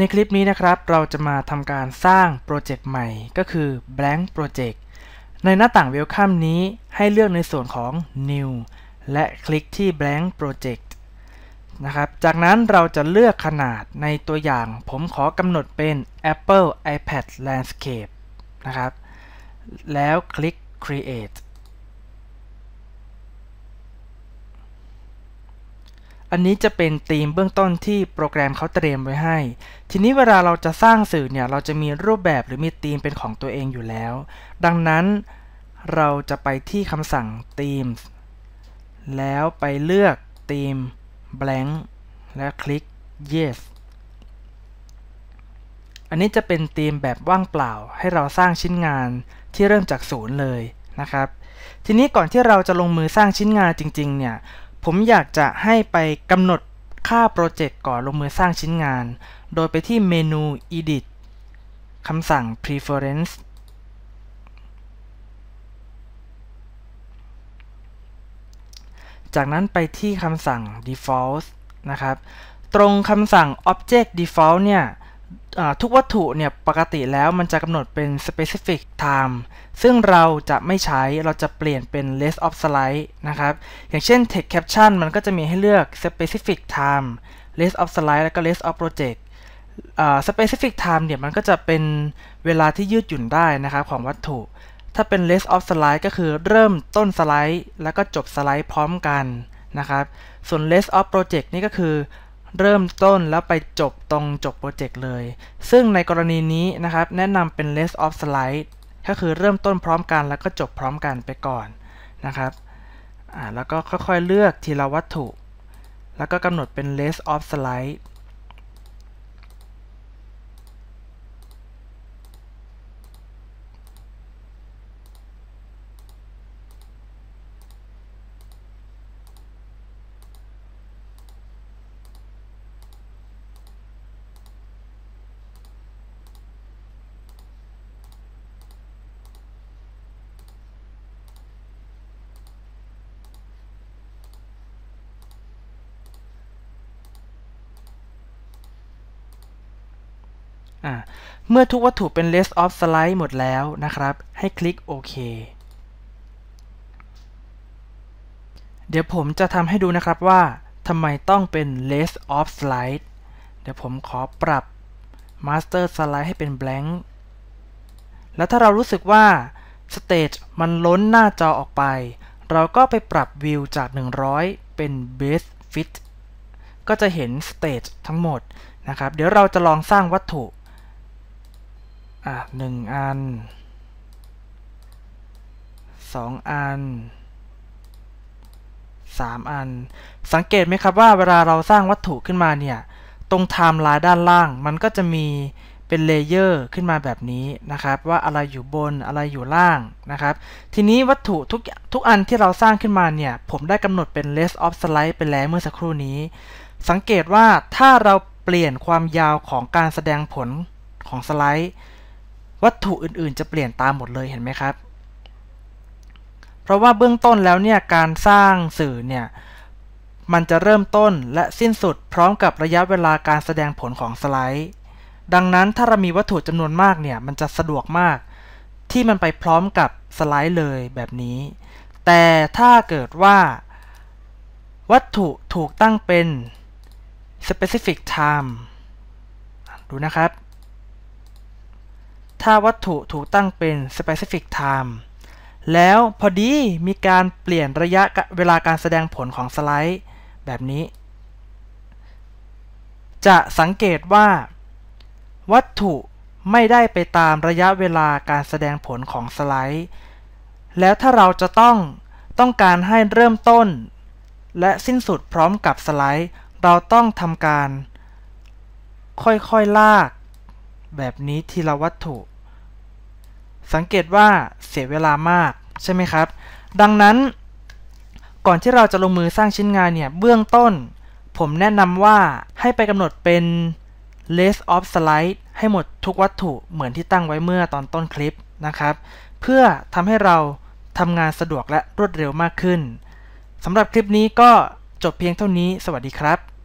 ในคลิปนี้นะครับ เราจะมาทำการสร้างโปรเจกต์ใหม่ก็คือ blank project ในหน้าต่าง welcome นี้ให้เลือกในส่วนของ new และคลิกที่ blank project นะครับ จากนั้นเราจะเลือกขนาดในตัวอย่าง ผมขอกำหนดเป็น Apple iPad Landscape นะครับ แล้วคลิก create อันนี้จะเป็นธีมเบื้องต้นที่โปรแกรมเขาเตรียมไว้ให้ ทีนี้เวลาเราจะสร้างสื่อเนี่ย เราจะมีรูปแบบหรือมีธีมเป็นของตัวเองอยู่แล้ว ดังนั้นเราจะไปที่คำสั่ง themes แล้วไปเลือกธีม blank และคลิก yes อันนี้จะเป็นธีมแบบว่างเปล่า ให้เราสร้างชิ้นงานที่เริ่มจากศูนย์เลยนะครับ ทีนี้ก่อนที่เราจะลงมือสร้างชิ้นงานจริง ๆ เนี่ย ผมอยากจะให้ไปกำหนดค่าโปรเจกต์ก่อนลงมือสร้างชิ้นงาน โดยไปที่เมนู edit คำสั่ง preference จากนั้นไปที่คำสั่ง default นะครับ ตรงคำสั่ง object default เนี่ย ทุกวัตถุเนี่ยปกติแล้วมันจะกำหนดเป็น specific time ซึ่งเราจะไม่ใช้เราจะเปลี่ยนเป็น list of slide นะครับ อย่างเช่น text caption มันก็จะมีให้เลือก specific time list of slide แล้วก็ list of project specific time เนี่ยมันก็จะเป็นเวลาที่ยืดหยุ่นได้นะครับของวัตถุ ถ้าเป็น list of slide ก็คือเริ่มต้นสไลด์ แล้วก็จบสไลด์พร้อมกันนะครับ ส่วน list of project นี่ก็คือ เริ่มต้นแล้วไปจบตรงจบโปรเจกต์เลย ซึ่งในกรณีนี้นะครับ แนะนำเป็น list of slide ก็คือเริ่มต้นพร้อมกันแล้วก็จบพร้อมกันไปก่อนนะครับ แล้วก็ค่อยๆเลือกทีละวัตถุ แล้วก็กำหนดเป็น list of slide เมื่อทุกวัตถุเป็น list of slide หมดแล้วนะครับ ให้คลิกโอเคเดี๋ยวผมจะทำให้ดูนะครับว่าทำไมต้องเป็น list of slide เดี๋ยวผมขอปรับ master slide ให้เป็น blank แล้วถ้าเรารู้สึกว่า stage มันล้นหน้าจอออกไป เราก็ไปปรับ view จาก 100 เป็น base fit ก็จะเห็น stage ทั้งหมดนะครับ เดี๋ยวเราจะลองสร้างวัตถุ อะหนึ่งอันสองอันสามอัน สังเกตไหมครับว่าเวลาเราสร้างวัตถุขึ้นมาเนี่ย ตรงไทม์ไลน์ด้านล่าง มันก็จะมีเป็นเลเยอร์ขึ้นมาแบบนี้นะครับ ว่าอะไรอยู่บนอะไรอยู่ล่างนะครับ ทีนี้วัตถุทุกทุกอันที่เราสร้างขึ้นมาเนี่ย ผมได้กำหนดเป็น list of slide ไปแล้วเมื่อสักครู่นี้ สังเกตว่าถ้าเราเปลี่ยนความยาวของการแสดงผลของสไลด์ วัตถุอื่นๆ จะเปลี่ยนตามหมดเลยเห็นไหมครับ เพราะว่าเบื้องต้นแล้วเนี่ยการสร้างสื่อเนี่ยมันจะเริ่มต้นและสิ้นสุดพร้อมกับระยะเวลาการแสดงผลของสไลด์ ดังนั้นถ้าเรามีวัตถุจำนวนมากเนี่ยมันจะสะดวกมาก ที่มันไปพร้อมกับสไลด์เลยแบบนี้ แต่ถ้าเกิดว่า วัตถุถูกตั้งเป็น specific time ดูนะครับ ถ้าวัตถุถูกตั้งเป็น specific time แล้วพอดีมีการเปลี่ยนระยะเวลาการแสดงผลของสไลด์ แบบนี้ จะสังเกตว่า วัตถุไม่ได้ไปตามระยะเวลาการแสดงผลของสไลด์ แล้วถ้าเราจะต้องต้องการให้เริ่มต้น และสิ้นสุดพร้อมกับสไลด์ เราต้องทำการ ค่อยๆลาก แบบนี้ทีละวัตถุ สังเกตว่าเสียเวลามากใช่ไหมครับ ดังนั้น ก่อนที่เราจะลงมือสร้างชิ้นงานเนี่ย เบื้องต้น ผมแนะนำว่าให้ไปกำหนดเป็น list of slide ให้หมดทุกวัตถุเหมือนที่ตั้งไว้เมื่อตอนต้นคลิปนะครับ เพื่อทำให้เราทำงานสะดวกและรวดเร็วมากขึ้นสำหรับคลิปนี้ก็จบเพียงเท่านี้ สวัสดีครับ